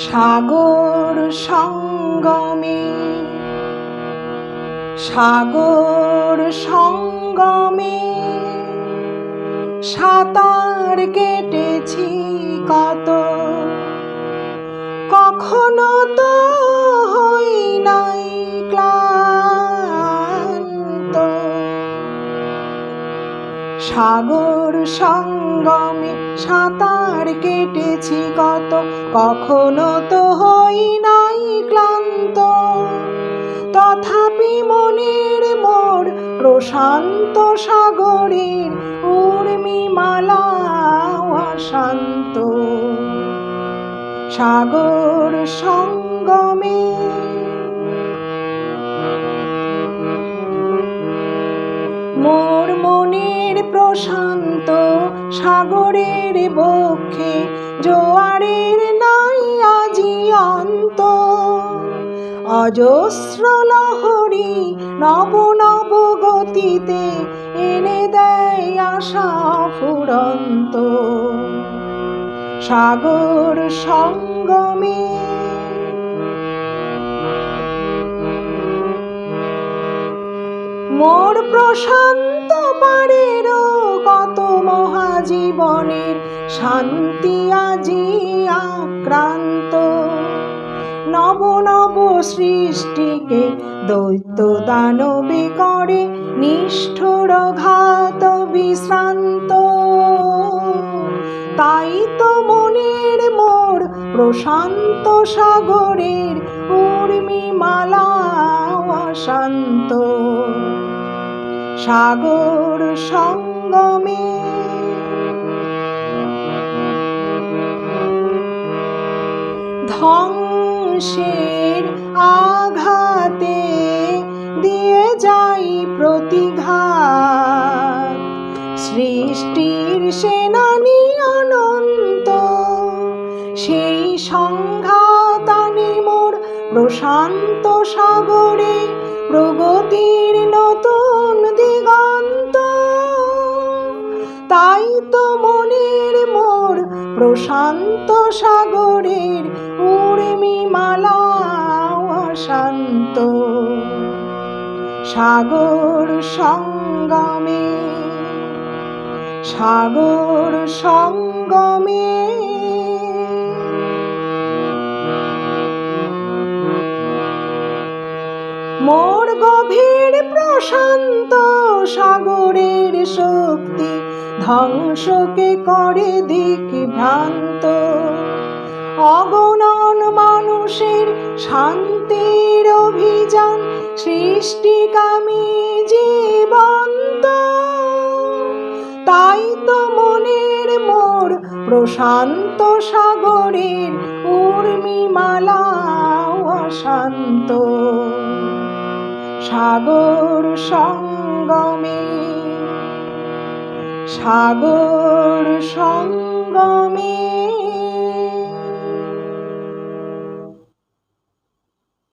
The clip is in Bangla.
সাগর সঙ্গমে সাগর সঙ্গমে সাঁতার কেটেছি কত কখনো তো সাগর সঙ্গমে সাঁতার কেটেছি কত, কখনো তো হই নাই ক্লান্ত। তথাপি মনের মোর প্রশান্ত সাগরের উর্মিমালা অশান্ত। সাগর সঙ্গমে মোর প্রশান্ত সাগরের বক্ষে জোয়ারের নাই আজি অন্ত। অজস্র লহরী নব নব গতিতে এনে দেয় আশা ফুরন্ত। সাগর সঙ্গমে মোর প্রশান্ত পারেরও কত মহাজীবনের শান্তি আজি আক্রান্ত। নব নব সৃষ্টিকে দৈত্য দানবে করে, নিষ্ঠুর ঘাত বিশ্রান্ত। তাই তো মনের মোর প্রশান্ত সাগরের উর্মিমালা অশান্ত। সাগর সঙ্গমে। ধ্বংসের আঘাতে দিয়ে যাই প্রতিঘাত। সৃষ্টির সেনানি অনন্ত, সেই সংঘাত মোর প্রশান্ত সাগরে প্রগতির তাই তো মনের মোর, প্রশান্ত সাগরের উর্মিমালা শান্ত সাগর সঙ্গমে সাগর সঙ্গমে। মোর গভীর প্রশান্ত সাগরের শক্তি ধ্বংসকে করে দিক ভ্রান্ত অগণন মানুষের শান্তির অভিযান সৃষ্টিকামী জীবন্ত। তাই তো মনের মোর প্রশান্ত সাগরের উর্মিমালা অশান্ত। সাগর সঙ্গমে সাগর সঙ্গমে